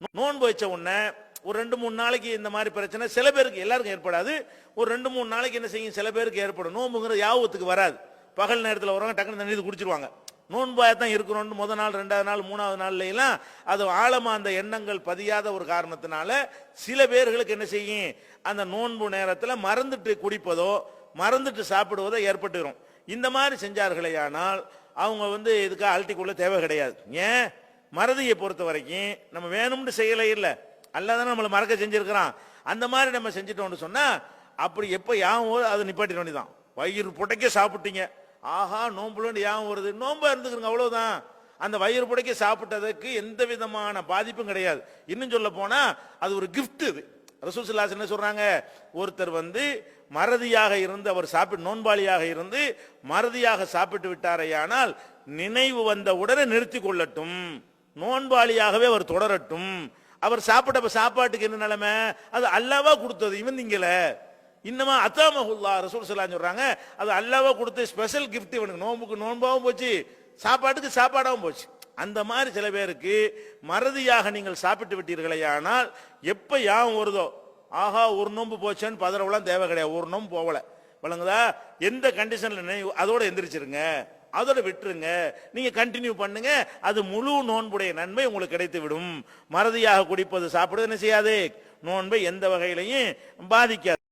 நோன்பு வச்ச உடனே ஒரு ரெண்டு மூணு நாளைக்கு இந்த மாதிரி பிரச்சனை சில பேருக்கு எல்லாருக்கும் ஏற்படாது. ஒரு ரெண்டு மூணு நாளைக்கு என்ன செய்யும்? சில பேருக்கு ஏற்படும். நோன்புங்கிற யாபத்துக்கு வராது. பகல் நேரத்தில் வரவங்க டக்குனு தண்ணி குடிச்சிருவாங்க. நோன்பாக தான் இருக்கிறோம்னு முத நாள் ரெண்டாவது நாள் மூணாவது நாள்லாம் அது ஆழமாக அந்த எண்ணங்கள் பதியாத ஒரு காரணத்தினால சில பேர்களுக்கு என்ன செய்யும்? அந்த நோன்பு நேரத்தில் மறந்துட்டு குடிப்பதோ மறந்துட்டு சாப்பிடுவதோ ஏற்பட்டுரும். இந்த மாதிரி செஞ்சார்களேயானால் அவங்க வந்து இதுக்காக அழட்டிக்குள்ள தேவை கிடையாது. ஏன்? மறதியை பொறுத்த வரைக்கும் நம்ம வேணும்னு செய்யலை இல்லை. அல்லாதான் நம்மளை மறக்க செஞ்சிருக்கிறான். அந்த மாதிரி நம்ம செஞ்சிட்டோம்னு சொன்னா அப்படி எப்போ யாவும் போது அதை நிப்பாட்டிட வேண்டியதான் வயிறு புடைக்க சாப்பிட்டீங்க. ஆஹா நோம்புலன்னு யாவும் வருது. நோம்பா இருந்துக்கிறோங்க அவ்வளவுதான். அந்த வயிறு புடைக்க சாப்பிட்டதுக்கு எந்த விதமான பாதிப்பும் கிடையாது. இன்னும் சொல்ல போனா அது ஒரு கிஃப்ட் இது. ரசூசுல்லாஸ் என்ன சொல்றாங்க? ஒருத்தர் வந்து மறதியாக இருந்து அவர் சாப்பிட்டு நோன்பாளியாக இருந்து மறதியாக சாப்பிட்டு விட்டாரையானால் நினைவு வந்த உடனே நிறுத்தி கொள்ளட்டும். நோன்பாளியாகவே அவர் தொடரட்டும். அவர் சாப்பிட்ட சாப்பாட்டுக்கு என்ன நிலைமை? அது அல்லாவா கொடுத்தது. இவன் நீங்கள இன்னமா அத்தாமஹுல்லா ரசூல் சொல்லான்னு சொல்றாங்க அது அல்லாவா கொடுத்து ஸ்பெஷல் கிஃப்ட் இவனுக்கு. நோம்புக்கு நோன்பாகவும் போச்சு சாப்பாட்டுக்கு சாப்பாடாகவும் போச்சு. அந்த மாதிரி சில பேருக்கு மறதியாக நீங்கள் சாப்பிட்டு விட்டீர்களே ஆனால் எப்போ யாவும் வருதோ ஆஹா ஒரு நோம்பு போச்சேன்னு பதறவெல்லாம் தேவை கிடையாது. ஒரு நோம்பு போகல. வழங்குதா எந்த கண்டிஷனில் நினைவு அதோட எந்திரிச்சிருங்க. அதோட விட்டுருங்க. நீங்க கண்டினியூ பண்ணுங்க. அது முழு நோன்புடைய நன்மை உங்களுக்கு கிடைத்து விடும் மறதியாக குடிப்பது சாப்பிடுவது என்ன செய்யாது? நோன்பை எந்த வகையிலையும் பாதிக்காது.